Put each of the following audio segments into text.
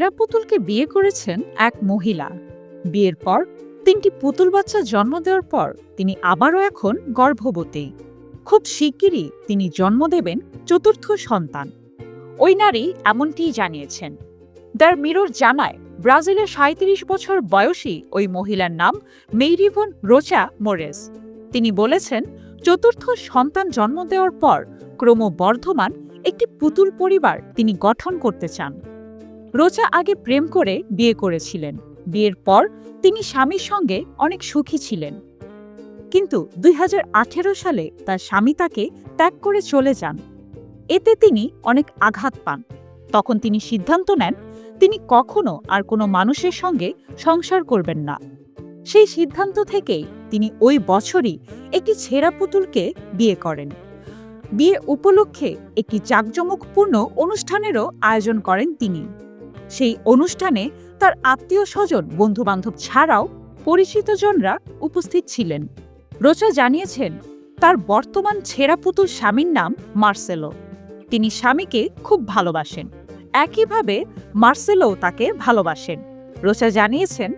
ছেঁড়া পুতুলকে বিয়ে করেছেন এক মহিলা। বিয়ের পর তিনটি পুতুল বাচ্চা জন্ম দেওয়ার পর তিনি আবারও এখন গর্ভবতী। খুব শিগগিরই তিনি জন্ম দেবেন চতুর্থ সন্তান। ওই নারী এমনটিই জানিয়েছেন, দ্য মিরর জানায় ব্রাজিলের সাঁত্রিশ বছর বয়সী ওই মহিলার নাম মেইরিভন রোচা মোরেস। তিনি বলেছেন, চতুর্থ সন্তান জন্ম দেওয়ার পর ক্রমবর্ধমান একটি পুতুল পরিবার তিনি গঠন করতে চান। রোচা আগে প্রেম করে বিয়ে করেছিলেন। বিয়ের পর তিনি স্বামীর সঙ্গে অনেক সুখী ছিলেন। কিন্তু দুই হাজার আঠেরো সালে তার স্বামী তাকে ত্যাগ করে চলে যান। এতে তিনি অনেক আঘাত পান। তখন তিনি সিদ্ধান্ত নেন, তিনি কখনো আর কোনো মানুষের সঙ্গে সংসার করবেন না। সেই সিদ্ধান্ত থেকেই তিনি ওই বছরই একটি ছেঁড়া পুতুলকে বিয়ে করেন। বিয়ে উপলক্ষে একটি জাঁকজমকপূর্ণ অনুষ্ঠানেরও আয়োজন করেন তিনি। সেই অনুষ্ঠানে তার আত্মীয় স্বজন বন্ধুবান্ধব ছাড়াও পরিচিতজনরা উপস্থিত ছিলেন। রোচা জানিয়েছেন, তার বর্তমান ছেঁড়া পুতুল স্বামীর নাম মার্সেলো। তিনি স্বামীকে খুব ভালোবাসেন। একইভাবে মার্সেলো তাকে ভালোবাসেন। রোচা জানিয়েছেন,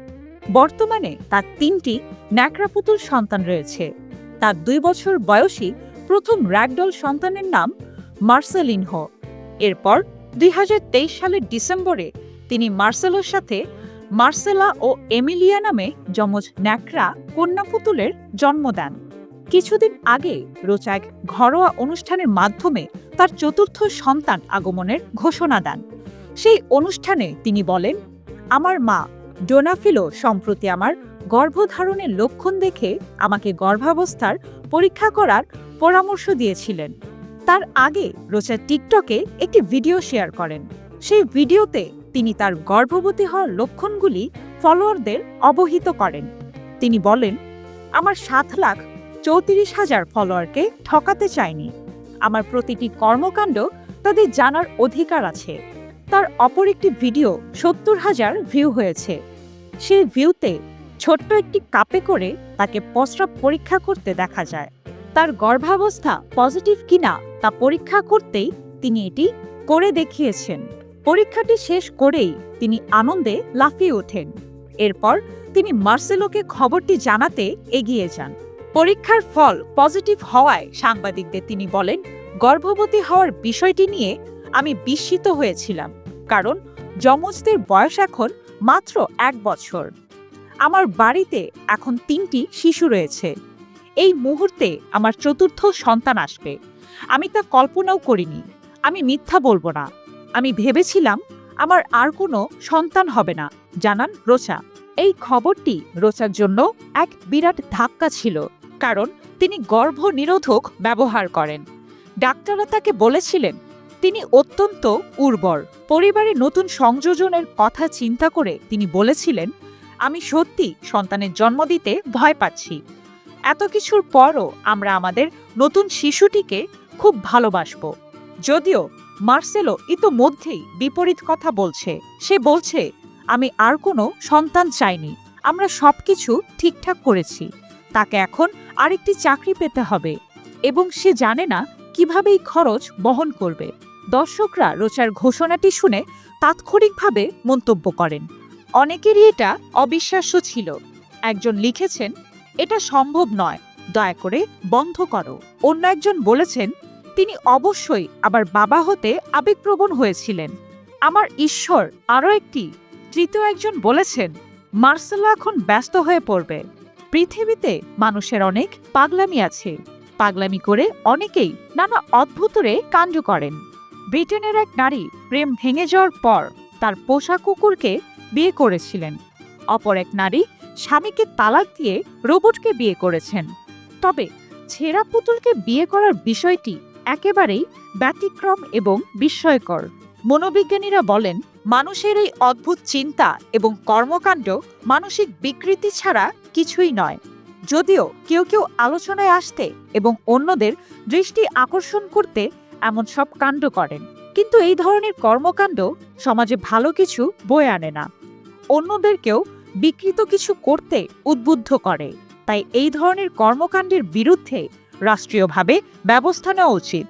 বর্তমানে তার তিনটি ন্যাকড়া পুতুল সন্তান রয়েছে। তার দুই বছর বয়সী প্রথম র্যাগডল সন্তানের নাম মার্সেলিনহো। এরপর দুই হাজার তেইশ সালের ডিসেম্বরে তিনি মার্সেলোর সাথে মার্সেলা ও এমিলিয়া নামে যমজ ন্যাকড়া কন্যা পুতুলের জন্ম দেন। কিছুদিন আগে রোচা এক ঘরোয়া অনুষ্ঠানের মাধ্যমে তার চতুর্থ সন্তান আগমনের ঘোষণা দেন। সেই অনুষ্ঠানে তিনি বলেন, আমার মা ডোনাফিলো সম্প্রতি আমার গর্ভধারণের লক্ষণ দেখে আমাকে গর্ভাবস্থার পরীক্ষা করার পরামর্শ দিয়েছিলেন। তার আগে রোচা টিকটকে একটি ভিডিও শেয়ার করেন। সেই ভিডিওতে তিনি তার গর্ভবতী হওয়ার লক্ষণগুলি ফলোয়ারদের অবহিত করেন। তিনি বলেন, আমার সাত লাখ চৌত্রিশ হাজার ফলোয়ারকে ঠকাতে চাইনি। আমার প্রতিটি কর্মকাণ্ড তাদের জানার অধিকার আছে। তার অপর একটি ভিডিও সত্তর হাজার ভিউ হয়েছে। সেই ভিউতে ছোট্ট একটি কাপে করে তাকে প্রস্রাব পরীক্ষা করতে দেখা যায়। তার গর্ভাবস্থা পজিটিভ কিনা তা পরীক্ষা করতেই তিনি এটি করে দেখিয়েছেন। পরীক্ষাটি শেষ করেই তিনি আনন্দে লাফিয়ে ওঠেন। এরপর তিনি মার্সেলোকে খবরটি জানাতে এগিয়ে যান। পরীক্ষার ফল পজিটিভ হওয়ায় সাংবাদিকদের তিনি বলেন, গর্ভবতী হওয়ার বিষয়টি নিয়ে আমি বিস্মিত হয়েছিলাম, কারণ যমজদের বয়স এখন মাত্র এক বছর। আমার বাড়িতে এখন তিনটি শিশু রয়েছে। এই মুহূর্তে আমার চতুর্থ সন্তান আসবে। আমি তা কল্পনাও করিনি। আমি মিথ্যা বলব না। আমি ভেবেছিলাম আমার আর কোনো সন্তান হবে না। জানান রোচা। এই খবরটি রোচার জন্য এক বিরাট ধাক্কা ছিল, কারণ তিনি গর্ভ নিরোধক ব্যবহার করেন। ডাক্তাররা তাকে বলেছিলেন, তিনি অত্যন্ত উর্বর। পরিবারে নতুন সংযোজনের কথা চিন্তা করে তিনি বলেছিলেন, আমি সত্যি সন্তানের জন্ম দিতে ভয় পাচ্ছি। এত কিছুর পরও আমরা আমাদের নতুন শিশুটিকে খুব ভালোবাসব। যদিও মার্সেলো ইতোমধ্যেই বিপরীত কথা বলছে। সে বলছে, আমি আর কোনো সন্তান চাইনি। আমরা সবকিছু ঠিকঠাক করেছি। তাকে এখন আরেকটি চাকরি পেতে হবে। এবং সে জানে না কীভাবে এই খরচ বহন করবে। দর্শকরা রোচার ঘোষণাটি শুনে তাৎক্ষণিকভাবে মন্তব্য করেন। অনেকেরই এটা অবিশ্বাস্য ছিল। একজন লিখেছেন, এটা সম্ভব নয়। দয়া করে বন্ধ করো। অন্য একজন বলেছেন তিনি অবশ্যই আবার বাবা হতে আবেগপ্রবণ হয়েছিলেন। আমার ঈশ্বর আরও একটি, তৃতীয় একজন বলেছেন, মার্সেলো এখন ব্যস্ত হয়ে পড়বে। পৃথিবীতে মানুষের অনেক পাগলামি আছে। পাগলামি করে অনেকেই নানা অদ্ভুতরে কাণ্ড করেন। ব্রিটেনের এক নারী প্রেম ভেঙে যাওয়ার পর তার পোষা কুকুরকে বিয়ে করেছিলেন। অপর এক নারী স্বামীকে তালাক দিয়ে রোবটকে বিয়ে করেছেন। তবে ছেঁড়া পুতুলকে বিয়ে করার বিষয়টি একেবারেই ব্যতিক্রম এবং বিস্ময়কর। মনোবিজ্ঞানীরা বলেন, মানুষের এই অদ্ভুত চিন্তা এবং কর্মকাণ্ড মানসিক বিকৃতি ছাড়া কিছুই নয়। যদিও কেউ কেউ আলোচনায় আসতে এবং অন্যদের দৃষ্টি আকর্ষণ করতে এমন সব কাণ্ড করেন। কিন্তু এই ধরনের কর্মকাণ্ড সমাজে ভালো কিছু বয়ে আনে না। অন্যদেরকেও বিকৃত কিছু করতে উদ্বুদ্ধ করে। তাই এই ধরনের কর্মকাণ্ডের বিরুদ্ধে রাষ্ট্রীয়ভাবে ব্যবস্থা নেওয়া উচিত।